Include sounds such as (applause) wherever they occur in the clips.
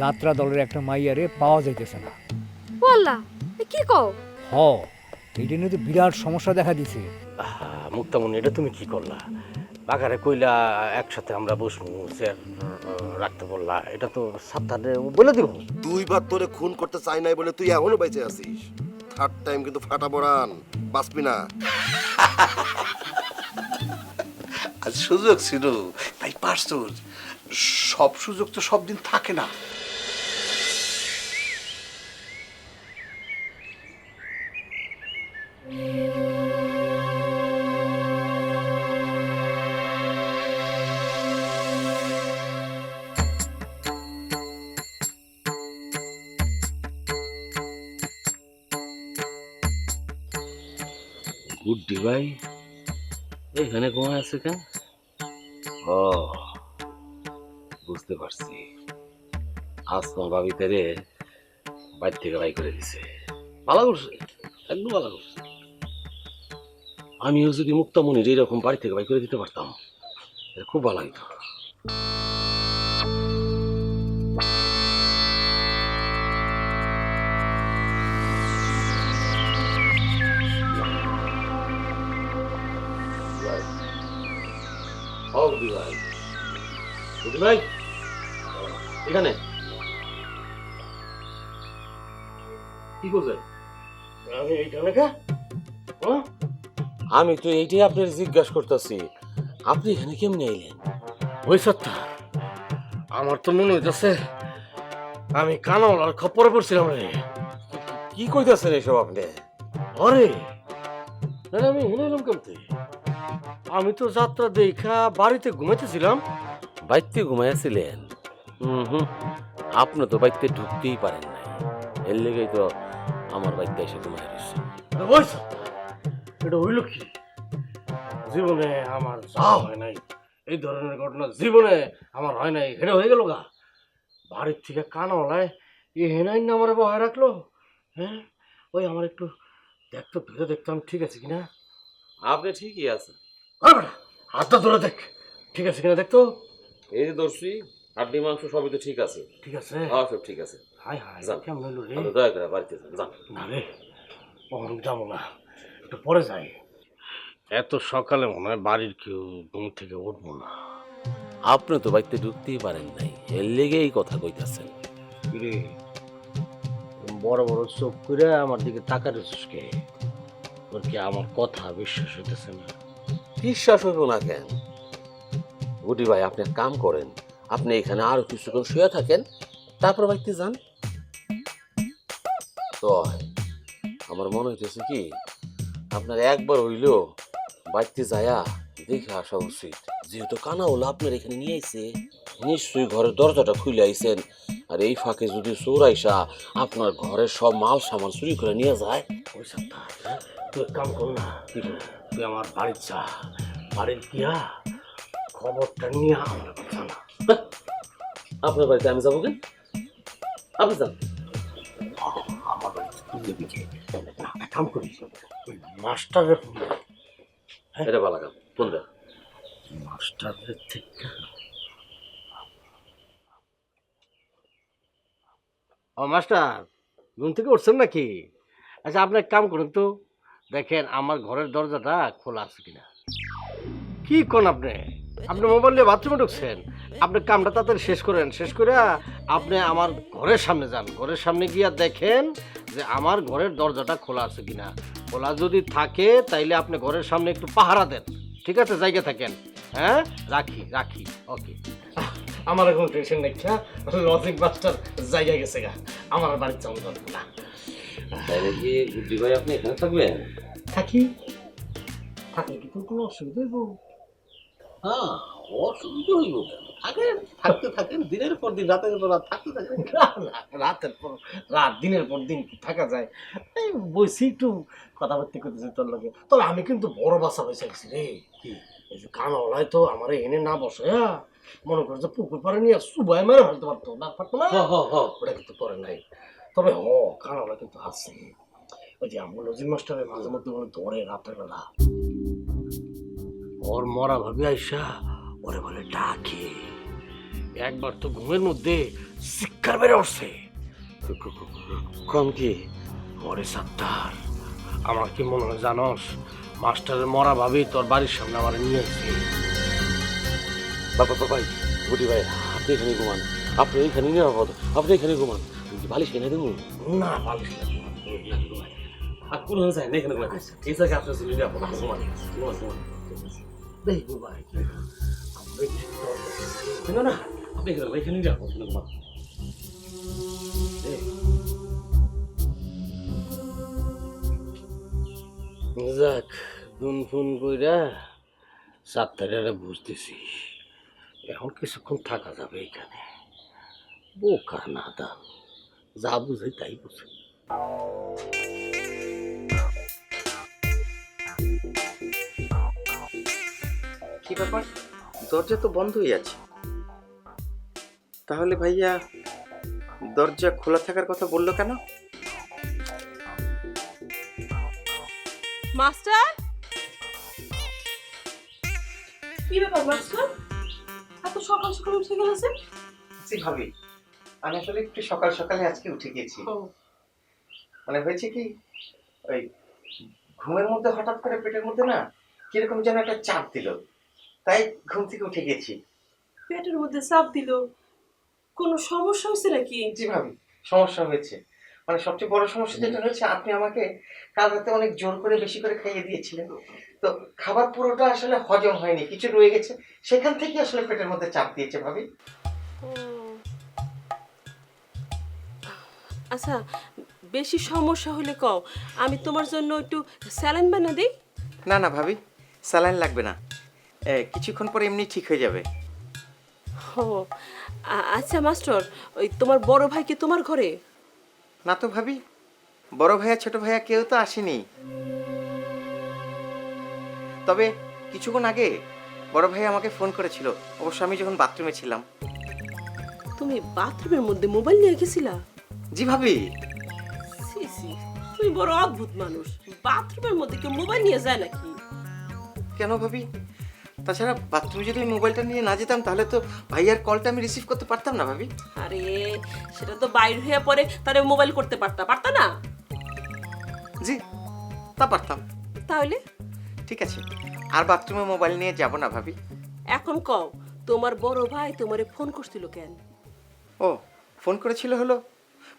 যাত্রা দলের একটা মাইয়ারে পাওয়া যাইতেছে না। বললা এ কি কও? হ এইটা নিয়ে তো বিরাট সমস্যা দেখা দিছে। আহা, মুক্তামণি এটা তুমি কি করলা? বাগারে কইলা একসাথে আমরা বসবো চেয়ার রাখতে বললা। এটা তো সাবধানে বলে দিব। দুইবার তোরে খুন করতে চাই নাই বলে তুই এখনও বেঁচে আছিস। থার্ড টাইম কিন্তু ফাটা পড়ান বাঁচবি না। আর সুযোগ ছিল তাই পারছ সব সুযোগ তো সব দিন থাকে না। গুড্ডি ভাই। এখানে ঘুমায় আছে কেন? ও বুঝতে পারছি। আসমা ভাবি তেরে বাইর থেকে বাই করে দিছে। ভালো করছে? একদম ভালো করছে। আমিও যদি মুক্তামণির এরকম বাড়ি থেকে বাই করে দিতে পারতাম এটা খুব ভালো হইতো ভাই? এখানে। কি করছেন? আমি এইখানে কা আমি তো এইটাই আপনার জিজ্ঞাসা করতেছি। আপনি এখানে কেমনে আইলেন ওই সত্তা আমার তো মনে হইতেছে আমি কানাওয়ালার খপ্পরে পড়ছিলাম রে। কি কইতাছেন এসব আপনি? আরে আরে আমি হেনে এলাম কেমতে আমি তো যাত্রা দেখা বাড়িতে ঘুমাইতেছিলাম। বাইতে ঘুমাইয়াছিলেন? হুম হুম। আপনি তো বাইতে ঢুকতেই পারেন নাই। এর লেগেই তো আমার বাইতে এসে ঘুমাই রয়েছে ওই সত্তা এটা হইল কি? জীবনে আমার যা হয় নাই এই ধরনের ঘটনা জীবনে আমার হয় নাই এটা হয়ে গেল গা। বাড়ির থেকে কানাওয়ালায় এ হেনাই না আমার বহায় রাখল হ্যাঁ? ওই আমার একটু দেখতো ধরে দেখতাম ঠিক আছে কিনা? আপনি ঠিকই আছেন। হাতটা ধরে দেখ ঠিক আছে কিনা দেখতো? এই যে দর্শি হাড্ডি মাংস সবই তো ঠিক আছে। ঠিক আছে? হ্যাঁ সব ঠিক আছে। Hi hi. কেমন হইল রে? দয়া করে বাড়িতে যান না রে কখন যাব না। একটু পরে যাই। এত সকালে মনে হয় বাড়ির কেউ ঘুম থেকে উঠবো না। আপনি তো বাড়িতে ঢুকতেই পারেন নাই এর লেগে এই কথা কইতাছেন। বড় বড় চোখ করে আমার দিকে তাকাতেছিস কে? তোর কি আমার কথা বিশ্বাস হইতেছে না? বিশ্বাস হইব না কেন? গুডি ভাই আপনি এক কাম করেন আপনি এখানে আরও কিছুক্ষণ শুয়ে থাকেন তারপর বাড়িতে যান। তো আমার মনে হইতেছে কি আপনার একবার হইলেও বাড়িতে যায়া দেখে আসা উচিত। যেহেতু কানা হলো আপনার এখানে নিয়ে আইছে নিশ্চয়ই ঘরের দরজাটা খুলে আইছেন। আর এই ফাঁকে যদি চোর আইসা আপনার ঘরের সব মাল সামান চুরি করে নিয়ে যায় ওই সপ্তাহ তুই কাম কর না তুই আমার বাড়ির যা। বাড়ির গিয়া খবরটা নিয়ে আমার কথা না আপনার বাড়িতে আমি যাব কেন আপনি যান। আমার বাড়িতে তুই যাবি কাম করিস। ওই মাস্টারের ফোন এটা ভালো কাম ফোন মাস্টারের থেকে। ও মাস্টার ঘুম থেকে উঠছেন নাকি? আচ্ছা আপনি এক কাম করুন তো। দেখেন আমার ঘরের দরজাটা খোলা আছে কিনা। কি কোন আপনি? আপনি মোবাইল নিয়ে বাথরুমে ঢুকছেন। আপনি কামটা তাড়াতাড়ি শেষ করেন। শেষ করে আপনি আমার ঘরের সামনে যান। ঘরের সামনে গিয়া দেখেন যে আমার ঘরের দরজাটা খোলা আছে কিনা। খোলা যদি থাকে তাইলে আপনি ঘরের সামনে একটু পাহারা দেন। ঠিক আছে? জায়গা থাকেন। হ্যাঁ? রাখি রাখি। ওকে আমার এখন টেনশন নেই লজিক মাস্টার জায়গা গেছে গা। আমার বাড়ির যাওয়া দরকার না। তাইলে কি গুড্ডি ভাই আপনি এখানে থাকবেন? থাকি। থাকলে কি তোর কোনো অসুবিধা হ্যাঁ অসুবিধা হইব কেন? থাকেন থাকতে থাকেন দিনের পর দিন রাতের পর রাত থাকতে থাকেন। (laughs) রাতের পর রাত দিনের পর দিন থাকা যায়? এই বসি একটু কথাবার্তা করতেছি তোর লগে। তবে আমি কিন্তু বড় বাসা হয়ে চাইছি রে। কি? এই যে কানওয়ালায় তো আমার এনে না বসে হ্যাঁ? মনে করছে পুকুর পাড়ে নিয়ে সুবাই মেরে ফেলতে পারতো না পারতো না? ওটা কিন্তু করে নাই। তবে হ কানওয়ালা কিন্তু আছে। ওই যে আমার লজিক মাস্টারের মাঝে মধ্যে ধরে রাতের বেলা। ওর মরা ভাবি আইসা ওরে বলে ডাকে। একবার তো ঘুমের মধ্যে শিক্ষার বেড়ে উঠছে। কম কি? ওরে সাত্তার আমার কি মনে হয় জানস মাস্টারের মরা ভাবি তোর বাড়ির সামনে আমার নিয়ে এসে বাবা ভাই গুটি ভাই আপনি এখানে ঘুমান। আপনি এখানে নিরাপদ। আপনি এখানে ঘুমান। বালিশ কিনে দেবো? না না আর কোনো যায় না এখানে ঘুমান এই জায়গায় আপনার নিরাপদ। ঘুমান ঘুমান ঘুমান। দেখব ভাই না আপনি এখানে এখানে ঘুমান যাক ফোন ফোন কইরা সাতটারে বুঝতেছি। এখন কিছুক্ষণ থাকা যাবে এখানে। বোকা না দান যা বুঝে তাই বুঝে। কি ব্যাপার? দরজা তো বন্ধই আছে। তাহলে ভাইয়া দরজা খোলা থাকার কথা বলল কেন? মাস্টার? কি ব্যাপার মাস্টার? এত সকাল সকাল উঠে গেলেছেন? জি ভাবি আমি আসলে একটু সকাল সকালে আজকে উঠে গেছি মানে হয়েছে কি ওই ঘুমের মধ্যে হঠাৎ করে পেটের মধ্যে না কীরকম যেন একটা চাপ দিল। তাই ঘুম থেকে উঠে গেছি। পেটের মধ্যে চাপ দিল। কোনো সমস্যা হয়েছে নাকি? জি ভাবি সমস্যা হয়েছে। মানে সবচেয়ে বড় সমস্যা যেটা হয়েছে আপনি আমাকে কাল রাতে অনেক জোর করে বেশি করে খাইয়ে দিয়েছিলেন। তো খাবার পুরোটা আসলে হজম হয়নি কিছু রয়ে গেছে। সেখান থেকে আসলে পেটের মধ্যে চাপ দিয়েছে ভাবি। আচ্ছা বেশি সমস্যা হলে কও আমি তোমার জন্য একটু স্যালাইন বানা দিই? না না ভাবি স্যালাইন লাগবে না। কিছুক্ষণ পরে এমনি ঠিক হয়ে যাবে। ও আচ্ছা মাস্টার ওই তোমার বড় ভাই কি তোমার ঘরে? না তো ভাবি বড় ভাইয়া ছোট ভাইয়া কেউ তো আসেনি। তবে কিছুক্ষণ আগে বড় ভাই আমাকে ফোন করেছিল অবশ্য আমি যখন বাথরুমে ছিলাম। তুমি বাথরুমের মধ্যে মোবাইল নিয়ে গেছিলা? জি ভাবি। সি সি তুমি বড় অদ্ভুত মানুষ। বাথরুমের মধ্যে কেউ মোবাইল নিয়ে যায় নাকি? কেন ভাবি? তাছাড়া বাথরুমে যদি মোবাইলটা নিয়ে না যেতাম তাহলে তো ভাইয়ার কলটা আমি রিসিভ করতে পারতাম না ভাবি। আরে সেটা তো বাইর হয়ে পরে তারে মোবাইল করতে পারতা পারতা না? জি তা পারতাম। তাহলে? ঠিক আছে আর বাথরুমে মোবাইল নিয়ে যাব না ভাবি। এখন কও তোমার বড় ভাই তোমারে ফোন করছিল কেন? ও ফোন করেছিল হলো?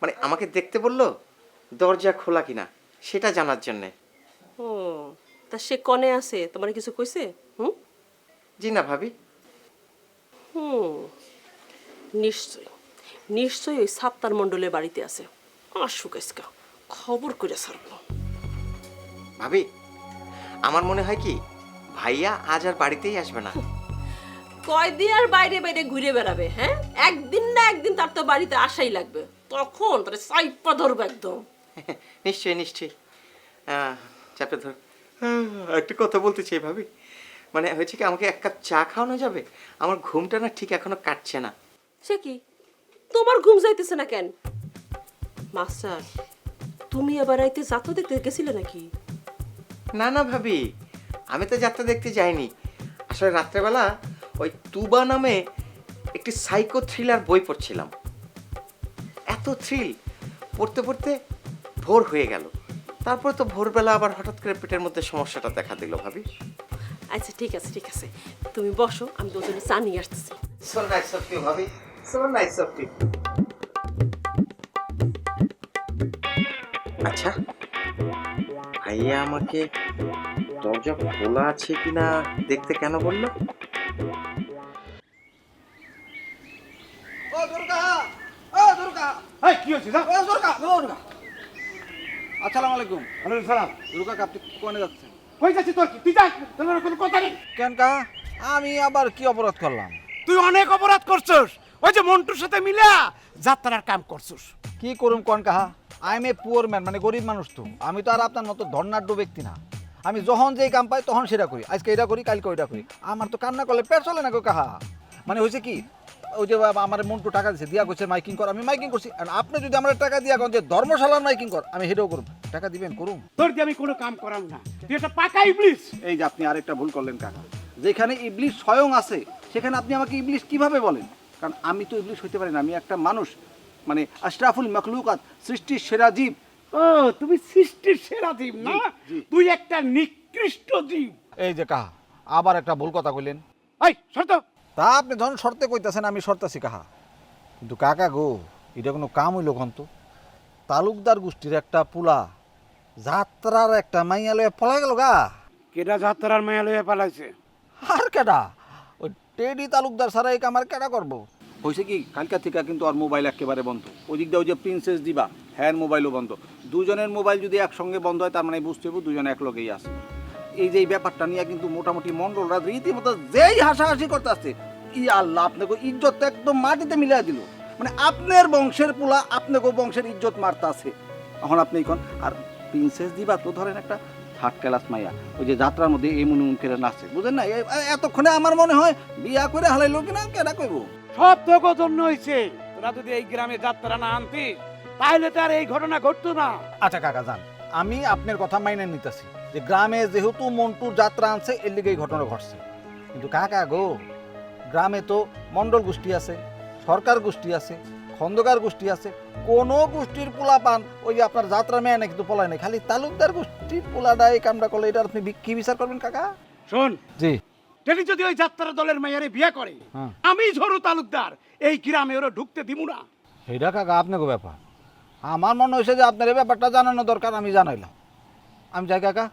মানে আমাকে দেখতে বলল দরজা খোলা কিনা সেটা জানার জন্যে। ও তা সে কনে আছে? তোমার কিছু কইছে? হুম? জি না ভাবি? হুম নিশ্চয় নিশ্চয়ই ওই সাপ্তার মণ্ডলের বাড়িতে আছে। আসুক আজকা খবর করে সারবো ভাবি আমার মনে হয় কি ভাইয়া আজ আর বাড়িতেই আসবে না। কয়দিন আর বাইরে বাইরে ঘুরে বেড়াবে হ্যাঁ? একদিন না একদিন তার তো বাড়িতে আসাই লাগবে। তখন তার সাইপা ধরবে একদম। (laughs) নিশ্চয়ই নিশ্চয়ই। চাপে ধর। একটা কথা বলতে চাই ভাবি। মানে হয়েছে কি আমাকে এক কাপ চা খাওয়ানো যাবে? আমার ঘুমটা না ঠিক এখনও কাটছে না। সে কি? তোমার ঘুম যাইতেছে না কেন? মাস্টার তুমি আবার রাইতে যাত্রা দেখতে গেছিলে নাকি? না না ভাবি আমি তো যাত্রা দেখতে যাইনি। আসলে রাত্রেবেলা ওই তুবা নামে একটি সাইকো থ্রিলার বই পড়ছিলাম। এত থ্রিল পড়তে পড়তে ভোর হয়ে গেল। তারপর তো ভোরবেলা আবার হঠাৎ করে পেটের মধ্যে সমস্যাটা দেখা দিল ভাবি। আচ্ছা ঠিক আছে ঠিক আছে। তুমি বসো আমি তোর জন্য চা নিয়ে আসতেছি। সো নাইস অফ ইউ ভাবি। সো নাইস অফ ইউ আচ্ছা ভাইয়া আমাকে দরজা খোলা আছে কিনা দেখতে কেন বলল? আসসালামু আলাইকুম। ওয়ালাইকুম সালাম। দুর্গা কাপ কোনে যাচ্ছেন? কই যাচ্ছিস তোর কি? তুই যা তোর কোনো কথা নেই। কেন কা আমি আবার কি অপরাধ করলাম? তুই অনেক অপরাধ করছস। ওই যে মন্টুর সাথে মিলা যাত্রার কাম করছস। কি করুম কোন কাহা I am a poor man মানে গরিব মানুষ তো। আমি তো আর আপনার মতো ধর্নাঢ্য ব্যক্তি না। আমি যখন যেই কাম পাই তখন সেটা করি। আজকে এটা করি কালকে ওইটা করি। আমার তো কান্না করলে পেট চলে না গো কাহা মানে হয়েছে কি ওই যে আমার মন্টু টাকা দিছে দিয়া করছে মাইকিং কর আমি মাইকিং করছি। আর আপনি যদি আমার টাকা দিয়া কন যে ধর্মশালার মাইকিং কর আমি সেটাও করুম টাকা দিবেন করুম। তোর দিয়ে আমি কোনো কাম করাম না। তুই একটা পাকা ইবলিস এই যে আপনি আরেকটা ভুল করলেন কাকা। যেখানে ইবলিশ স্বয়ং আছে সেখানে আপনি আমাকে ইবলিশ কীভাবে বলেন? কারণ আমি তো ইবলিশ হইতে পারি না আমি একটা মানুষ। মানে আশরাফুল মখলুকাত সৃষ্টির সেরা জীব। ও তুমি সৃষ্টির সেরা জীব না? তুই একটা নিকৃষ্ট জীব। এই যে কাহা আবার একটা ভুল কথা কইলেন। এই শর্ত তা আপনি ধরুন শর্তে কইতাছেন আমি শর্তাছি কাহা? কিন্তু কাকা গো এটা কোনো কাম হইল কন্ত তালুকদার গোষ্ঠীর একটা পুলা যাত্রার একটা মাইয়া লয়ে পলাই গেল গা। কেডা যাত্রার মায়া লইয়া পালাইছে? আর কেডা? ওই টেডি তালুকদার সারা এই কামার কেডা করব? হয়েছে কি কালকা থেকে কিন্তু আর মোবাইল একেবারে বন্ধ। ওই দিক দিয়ে ওই যে প্রিন্সেস দিবা হ্যাঁ মোবাইলও বন্ধ। দুজনের মোবাইল যদি একসঙ্গে বন্ধ হয় তার মানে বুঝতে হবে দুজনে এক লগেই আছে। এই যে এই ব্যাপারটা নিয়ে কিন্তু মোটামুটি মন্ডলরা রীতিমতো যেই হাসাহাসি করতে আসছে ই আল্লাহ আপনাকে ইজ্জত তো একদম মাটিতে মিলিয়ে দিল। মানে আপনার বংশের পোলা আপনাকে বংশের ইজ্জত মারতে আছে এখন আপনি এখন আর প্রিন্সেস দিবা তো ধরেন একটা থার্ড ক্লাস মাইয়া ওই যে যাত্রার মধ্যে এই মনে করে নাচছে বুঝেন না? এতক্ষণে আমার মনে হয় বিয়া করে হালাইলো কিনা কেডা কইব? সব তোকে জন্য হয়েছে তোরা যদি এই গ্রামে যাত্রা না আনতিস তাহলে তো আর এই ঘটনা ঘটতো না। আচ্ছা কাকা যান। আমি আপনার কথা মাইনে নিতেছি। যে গ্রামে যেহেতু মন্টু যাত্রা আনছে এর লিগে এই ঘটনা ঘটছে। কিন্তু কাকা গো? গ্রামে তো মন্ডল গোষ্ঠী আছে সরকার গোষ্ঠী আছে খন্দকার গোষ্ঠী আছে। কোনো গোষ্ঠীর পোলা পান ওই যে আপনার যাত্রা মেয়ে না কিন্তু পোলায় নাই খালি তালুকদার গোষ্ঠীর পোলাটা এই কামটা করলে এটা আপনি কি বিচার করবেন কাকা? শোন জি। টেলি যদি ওই যাত্রা দলের মাইয়ারে বিয়া করে হ্যাঁ। আমি ঝরু তালুকদার এই গ্রামে ওরা ঢুকতে দিব না। সেটা কাকা আপনাকে ব্যাপার। আমার মনে হয়েছে যে আপনার এই ব্যাপারটা জানানো দরকার আমি জানাইলাম। আমি যাই কাকা।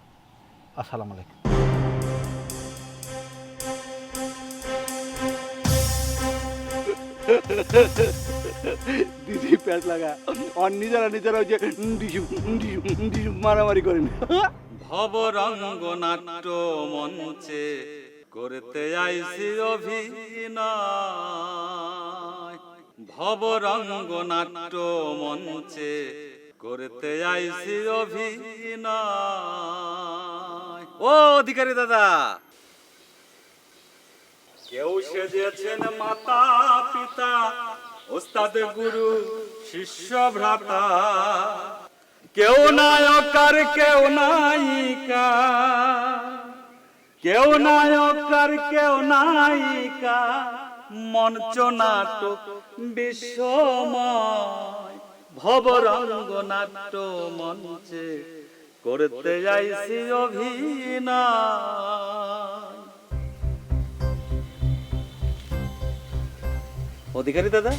আসসালামু আলাইকুম। দিদি প্যাঁচ লাগা। আর নিজেরা নিজেরা ওই যে ডিসু ডিসু ডিসু মারামারি করেন। ভবরঙ্গ নাট্য মঞ্চে করতে আইসি অভিনয়। ভবরঙ্গ নাট্য মঞ্চে করতে আইসি অভিনয়। ও অধিকারী দাদা। কেউ সেজেছেন মাতা পিতা ওস্তাদ, গুরু, শিষ্য, ভ্রাতা। কেউ নায়ক আর কেউ নায়িকা। কেউ নায়ক আর কেউ নায়িকা। মঞ্চ নাটক বিশ্বময়, ভবরঙ্গ নাট্য মঞ্চে করতে যাইছি অভিনয়। অধিকারী দাদা?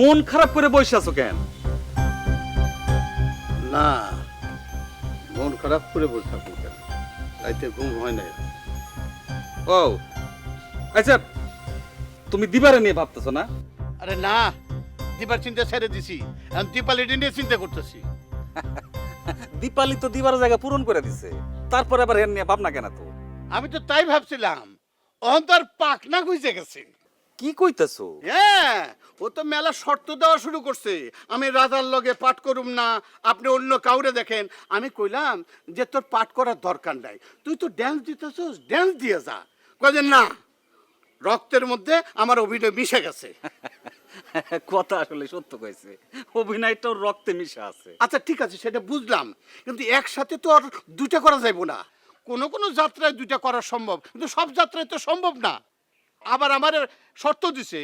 মন খারাপ করে বসে আছো কেন? না মন খারাপ করে বসে থাকুন কেন? রাইতে ঘুম হয় না ও আচ্ছা তুমি দিবারে নিয়ে ভাবতেছো না? আরে না দিবার চিন্তা ছেড়ে দিছি। এখন দীপালিটি নিয়ে চিন্তা করতেছি। (laughs) দীপালি তো দিবার জায়গা পূরণ করে দিছে। তারপরে আবার এর নিয়ে ভাবনা কেন তো আমি তো তাই ভাবছিলাম অহন তো আর পাকনা গেছে। কি কইতেছো? হ্যাঁ ও তো মেলা শর্ত দেওয়া শুরু করছে। আমি রাজার লগে পাঠ করুম না আপনি অন্য কাউরে দেখেন। আমি কইলাম যে তোর পাঠ করার দরকার নাই। তুই তো ড্যান্স দিতেছস ড্যান্স দিয়ে যা। কয়েন না রক্তের মধ্যে আমার অভিনয় মিশে গেছে। (laughs) কথা আসলে সত্য কইছে। অভিনয়টাও রক্তে মিশা আছে। আচ্ছা ঠিক আছে সেটা বুঝলাম। কিন্তু একসাথে তো আর দুইটা করা যাইব না। কোনো কোনো যাত্রায় দুইটা করা সম্ভব কিন্তু সব যাত্রায় তো সম্ভব না। আবার আমার শর্ত দিছে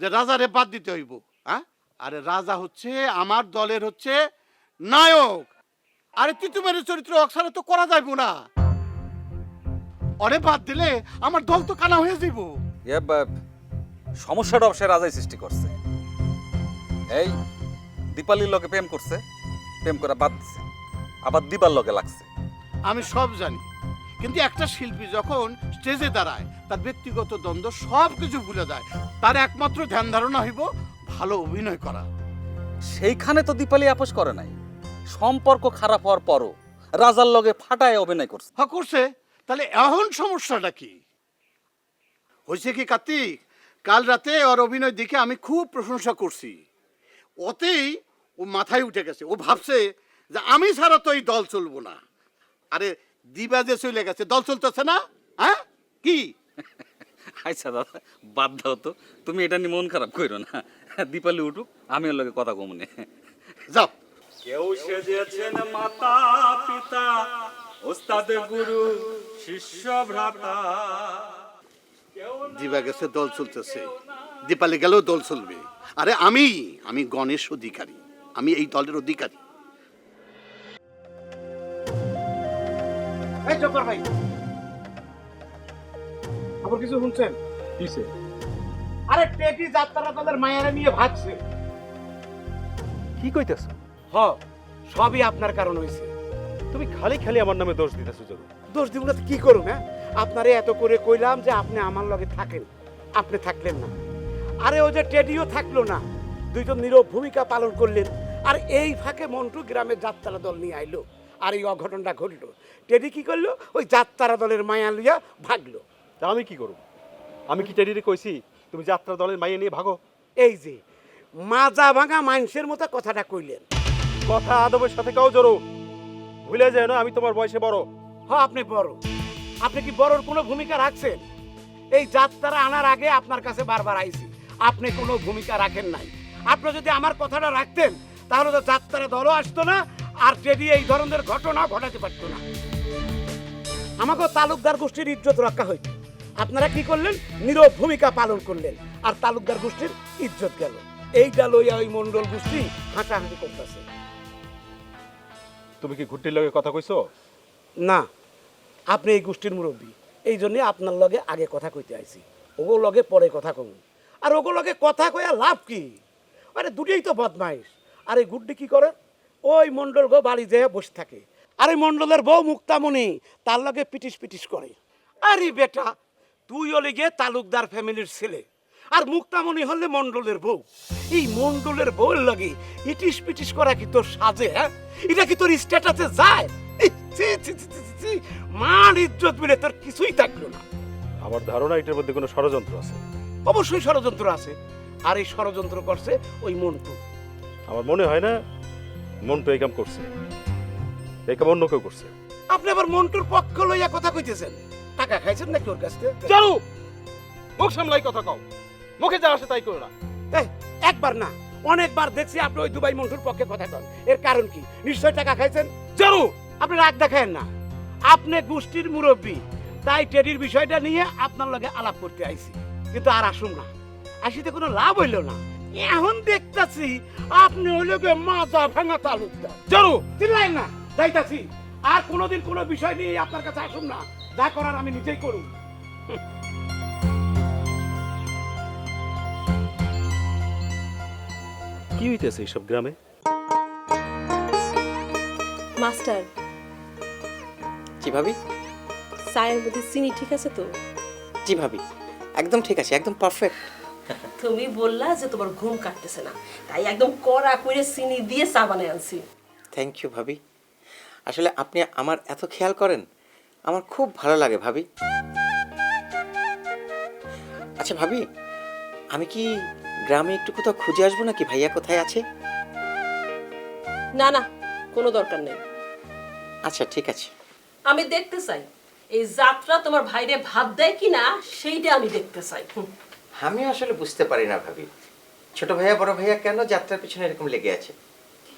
যে রাজারে বাদ দিতে হইব হ্যাঁ? আরে রাজা হচ্ছে আমার দলের হচ্ছে নায়ক। আরে তিতুমের চরিত্র অক্সারে তো করা যাইব না। অরে বাদ দিলে আমার দল তো কানা হয়ে যাইব। সমস্যাটা অবশ্যই রাজাই সৃষ্টি করছে। এই দীপালির লগে প্রেম করছে প্রেম করা বাদ দিছে আবার দিবার লগে লাগছে। আমি সব জানি কিন্তু একটা শিল্পী যখন স্টেজে দাঁড়ায় তার ব্যক্তিগত দ্বন্দ্ব সব কিছু ভুলে যায়। তার একমাত্র ধ্যান ধারণা হইব ভালো অভিনয় করা। সেইখানে তো দীপালি আপোষ করে নাই। সম্পর্ক খারাপ হওয়ার পরও রাজার লগে ফাটায় অভিনয় করছে। হ্যাঁ করছে। তাহলে এখন সমস্যাটা কি? হয়েছে কি কার্তিক? কাল রাতে ওর অভিনয় দেখে আমি খুব প্রশংসা করছি। ওতেই ও মাথায় উঠে গেছে। ও ভাবছে যে আমি ছাড়া তো এই দল চলবো না। আরে দিবা যে চলে গেছে দল চলতেছে না? হ্যাঁ? কি? আচ্ছা দাদা বাদ দাও তো। তুমি এটা নিয়ে মন খারাপ করো না। দীপালি উঠুক আমি ওর লগে কথা কমনে যাও। কেউ সেজেছেন মাতা পিতা ওস্তাদ গুরু শিষ্য ভ্রাতা। দিবা গেছে দল চলতেছে। দীপালি গেলেও দল চলবে। আরে আমি আমি গণেশ অধিকারী। আমি এই দলের অধিকারী। এই জব্বার ভাই। আবার কিছু শুনছেন? কিসে আরে টেটি যাত্রা দলের মায়েরা নিয়ে ভাগছে। কি কইতেছ? হ সবই আপনার কারণ হয়েছে তুমি খালি খালি আমার নামে দোষ দিতেছো দোষ দিব না তো কি করুন হ্যাঁ? আপনারে এত করে কইলাম যে আপনি আমার লগে থাকেন। আপনি থাকলেন না। আরে ও যে টেডিও থাকল না। দুইজন নীরব ভূমিকা পালন করলেন। আর এই ফাঁকে মন্টু গ্রামের যাত্রা দল নিয়ে আইলো। আর এই অঘটনটা ঘটলো। টেডি কি করল? ওই যাত্রা দলের মায়া লইয়া ভাগলো। তা আমি কি করব? আমি কি টেডিরে কইছি তুমি যাত্রা দলের মাইয়ে নিয়ে ভাগো? এই যে মাজা ভাঙা মানুষের মতো কথাটা কইলেন। কথা আদবের সাথে কাও জরু। ভুলে যায় না আমি তোমার বয়সে বড়। হ আপনি বড়। আপনি কি বড়র কোনো ভূমিকা রাখছেন? এই যাত্রা আনার আগে আপনার কাছে বারবার আইছি। আপনি কোনো ভূমিকা রাখেন নাই। আপনি যদি আমার কথাটা রাখতেন তাহলে তো যাত্রা দলও আসতো না আর টেডি এই ধরনের ঘটনা ঘটাতে পারতো না। আমাকে তালুকদার গোষ্ঠীর ইজ্জত রক্ষা হইত আপনারা কি করলেন? নীরব ভূমিকা পালন করলেন আর তালুকদার গোষ্ঠীর ইজ্জত গেল। এইটা লইয়া ওই মন্ডল গোষ্ঠী হাঁটাহাঁটি করতেছে। তুমি কি ঘুরটির লগে কথা কইছো? না আপনি এই গোষ্ঠীর মুরব্বী। এই জন্যে আপনার লগে আগে কথা কইতে আইছি। ওগো লগে পরে কথা কম। আর ওগো লগে কথা কইয়া লাভ কি? আরে দুটোই তো বদমাইশ। আর এই গুড্ডি কি করে? ওই মন্ডল গো বাড়ি যেয়ে বসে থাকে। আর এই মন্ডলের বউ মুক্তামণি, তার লগে পিটিস পিটিস করে। আরে বেটা, তুই হলে গিয়ে তালুকদার ফ্যামিলির ছেলে। আর মুক্তামণি হলে মন্ডলের বউ। এই মন্ডলের বউয়ের লগে ইটিস পিটিস করা কি তোর সাজে হ্যাঁ? এটা কি তোর স্ট্যাটাসে যায়? মান ইজ্জত মিলে তোর কিছুই থাকল না। আমার ধারণা এটার মধ্যে কোনো ষড়যন্ত্র আছে। অবশ্যই ষড়যন্ত্র আছে। আর এই ষড়যন্ত্র করছে ওই মন্টু। আমার মনে হয় না মনটা এই কাম করছে। এই কাম অন্য কেউ করছে। আপনি আবার মন্টুর পক্ষ লইয়া কথা কইতেছেন। টাকা খাইছেন নাকি ওর কাছ থেকে? জানো! মুখ সামলাই কথা কও। মুখে যা আসে তাই করো না। এই, একবার না অনেকবার দেখছি আপনি ওই দুবাই মন্টুর পক্ষে কথা কন। এর কারণ কি? নিশ্চয় টাকা খাইছেন? জানো! আপনি রাগ দেখায়েন না। আপনি গোষ্ঠীর মুরব্বী। তাই টেডির বিষয়টা নিয়ে আপনার লগে আলাপ করতে আইছি। কিন্তু আর আসুন না। আসিতে কোনো লাভ হইল না। এখন দেখতাছি আপনি হইল গে মাজা ভাঙা তালুকদার। জানো চিল্লাই না যাইতাছি। আর কোনোদিন কোনো বিষয় নিয়ে আপনার কাছে আসুন না। যা করার আমি নিজেই করুন কি হইতেছে এইসব গ্রামে? মাস্টার। জি ভাবি চায়ের মধ্যে চিনি ঠিক আছে তো? জি ভাবি একদম ঠিক আছে একদম পারফেক্ট তুমি বললা যে তোমার ঘুম কাটতেছে না তাই একদম কড়া করে চিনি দিয়ে চা বানিয়ে আনছি। থ্যাংক ইউ ভাবি। আসলে আপনি আমার এত খেয়াল করেন আমার খুব ভালো লাগে ভাবি। আচ্ছা ভাবি আমি কি গ্রামে একটু কোথাও খুঁজে আসব নাকি? ভাইয়া কোথায় আছে? না না কোনো দরকার নেই। আচ্ছা ঠিক আছে। আমি দেখতে চাই। এই যাত্রা তোমার ভাইরে ভাব দেয় কিনা সেইটা আমি দেখতে চাই। আমি আসলে বুঝতে পারি না ভাবি। ছোট ভাইয়া বড় ভাইয়া কেন যাত্রার পিছনে এরকম লেগে আছে?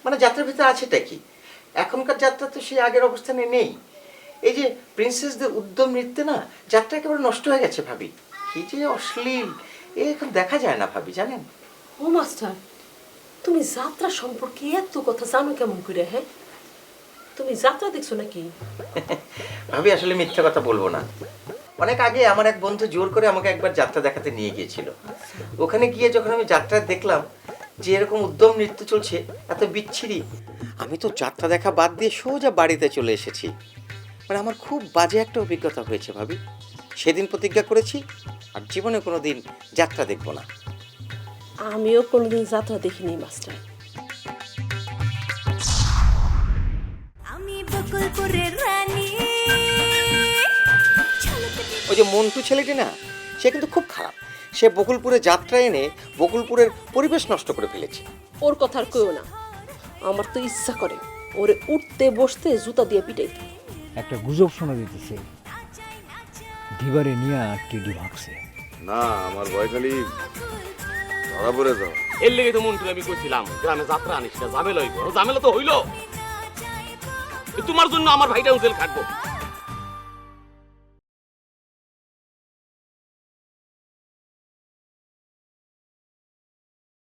মানে যাত্রার ভিতরে আছেটা কি? এখনকার যাত্রা তো সেই আগের অবস্থানে নেই। এই যে প্রিন্সেসদের উদ্যম নৃত্যে না যাত্রা একেবারে নষ্ট হয়ে গেছে ভাবি। কি যে অশ্লীল। এ এখন দেখা যায় না ভাবি জানেন? ও মাস্টার তুমি যাত্রা সম্পর্কে এত কথা জানো কেমন করে হ্যাঁ? তুমি যাত্রা দেখছ নাকি? (laughs) ভাবি আসলে মিথ্যা কথা বলব না। অনেক আগে আমার এক বন্ধু জোর করে আমাকে একবার যাত্রা দেখাতে নিয়ে গিয়েছিল। ওখানে গিয়ে যখন আমি যাত্রা দেখলাম যে এরকম উদ্যম নৃত্য চলছে এত বিচ্ছিরি আমি তো যাত্রা দেখা বাদ দিয়ে সোজা বাড়িতে চলে এসেছি। মানে আমার খুব বাজে একটা অভিজ্ঞতা হয়েছে ভাবি। সেদিন প্রতিজ্ঞা করেছি আর জীবনে কোনো দিন যাত্রা দেখব না। আমিও কোনোদিন যাত্রা দেখিনি মাস্টার। বকুলপুরের রানী। ওই যে মন্টু ছেলেটি না সে কিন্তু খুব খারাপ। সে বকুলপুরে যাত্রা এনে বকুলপুরের পরিবেশ নষ্ট করে ফেলেছে। ওর কথা আর কেউ না। আমার তো ইচ্ছা করে ওরে উঠতে বসতে জুতা দিয়ে পিটাইতে একটা গুজব শোনা দিতেছে দিবারে নিয়ে টিডি ভাগছে। না আমার ভয় খালি ধরা পড়ে যাও। এর লেগে তো মন্টু আমি কইছিলাম গ্রামে যাত্রা আনিস না ঝামেলা হইব। ঝামেলা তো হইল। তোমার জন্য আমার ভাইটা উজেল খাটবো।